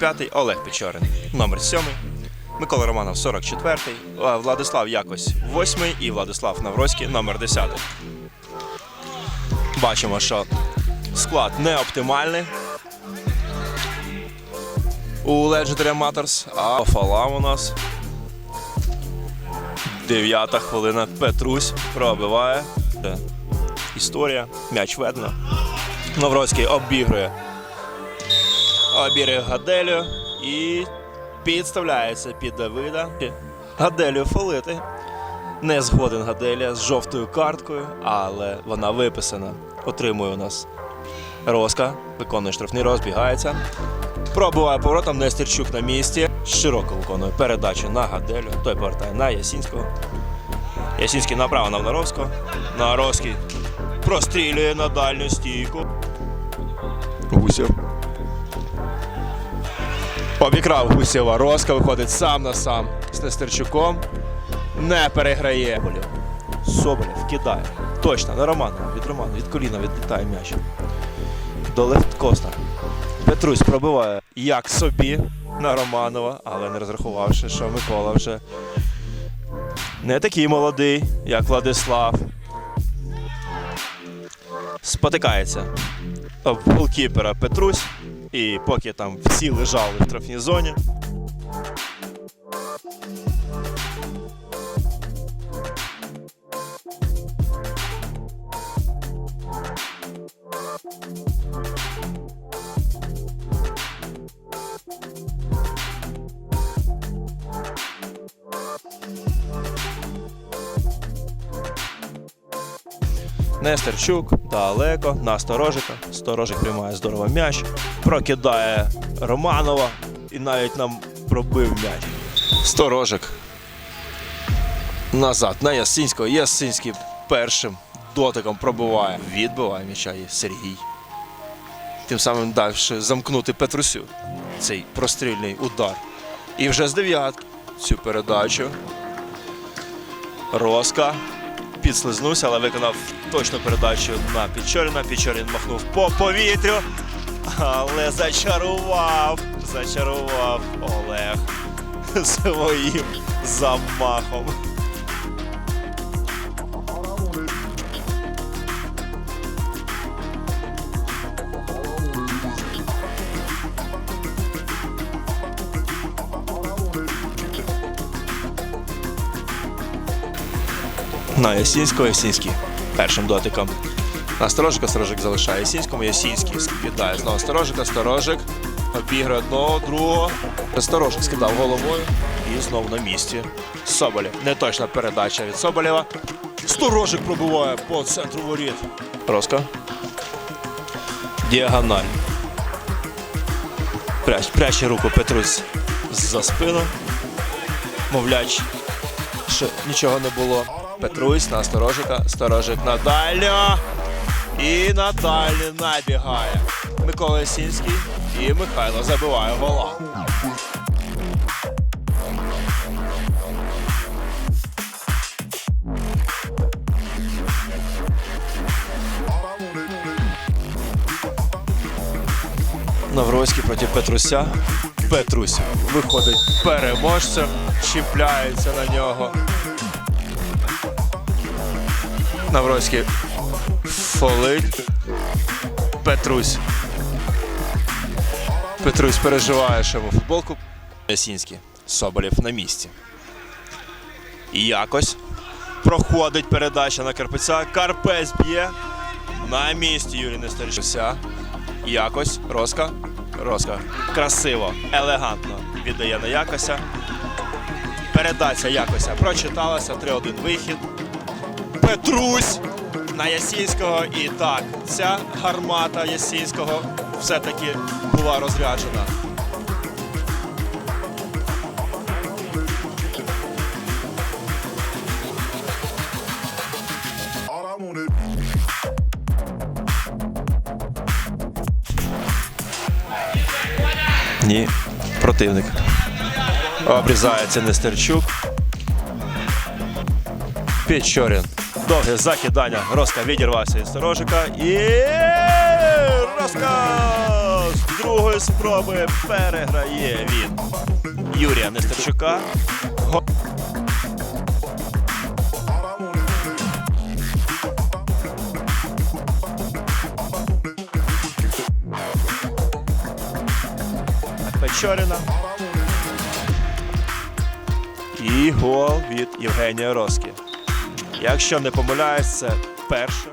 35-й, Олег Печорин, номер 7-й, Микола Романов 44-й, Владислав Якось 8-й і Владислав Навроцький, номер 10-й. Бачимо, що склад не оптимальний у Legendary Matters, а фалам у нас. Дев'ята хвилина. Петрусь пробиває. Історія. М'яч ведено. Навроцький обігрує. Обігрує Гаделю і підставляється під Давида. Гаделю фолити. Не згоден Гаделя з жовтою карткою, але вона виписана. Отримує у нас Роска, виконує штрафний, розбігається. Пробиває поворотом Нестерчук на місці. Широко виконує передачу на Гаделю. Той повертає на Ясінського. Ясінський направо на Наровського. Наровський прострілює на дальню стійку. Гусєв. Обікрав Гусєва. Роска виходить сам на сам з Нестерчуком. Не переграє. Соболєв. Соболєв кидає. Точно, на Романова. Від Романа, від коліна відлітає м'яч. До Левткоста. Петрусь пробиває як собі на Романова, але не розрахувавши, що Микола вже не такий молодий, як Владислав. Спотикається об голкіпера Петрусь. І поки там всі лежали в штрафній зоні. Нестерчук далеко на сторожика. Сторожик приймає здорово м'яч, прокидає Романова і навіть нам пробив м'яч. Сторожик. Назад на Ясинського. Ясинський першим дотиком пробиває. Відбиває м'яча і Сергій. Тим самим далі замкнути Петрусю. Цей прострільний удар. І вже з дев'ятки цю передачу. Роска підслизнувся, але виконав точну передачу на Пічоріна. Пічорін махнув по повітрю, але зачарував, зачарував Олег своїм замахом. На Ясінського, Ясінський першим дотиком. На сторожика, сторожик залишає Ясінському, Ясінський скидає знову сторожика, сторожик обігрує одного, другого. Сторожик скидав головою і знову на місці. Соболєв. Неточна передача від Соболєва. Сторожик пробиває по центру воріт. Роско. Діагональ. Пряч, пряче руку Петрусь за спину. Мовляч, що нічого не було. Петрусь на сторожика, сторожик на дальню. І на дальню набігає. Микола Сінський і Михайло забиває гола. Навроцький проти Петруся. Петрусь виходить переможцем, чіпляється на нього. Навроцький фолить. Петрусь. Петрусь переживає, йому футболку. Ясінський. Соболєв на місці. І якось проходить передача на Карпеця. Карпець б'є. На місці Юрій Нестерчуся. Якось. Роска. Роска. Красиво, елегантно віддає на якося. Передача якося прочиталася. 3-1 вихід. Петрусь на Ясінського. І так, ця гармата Ясінського все-таки була розряджена. Ні, противник. Обрізається Нестерчук. Печорін. Довге закидання. Роска відірвався від сторожика. І Роска другої спроби переграє він Юрія Нестерчука. Печоріна. І гол від Євгенія Роскі. Якщо не помиляюсь, це перше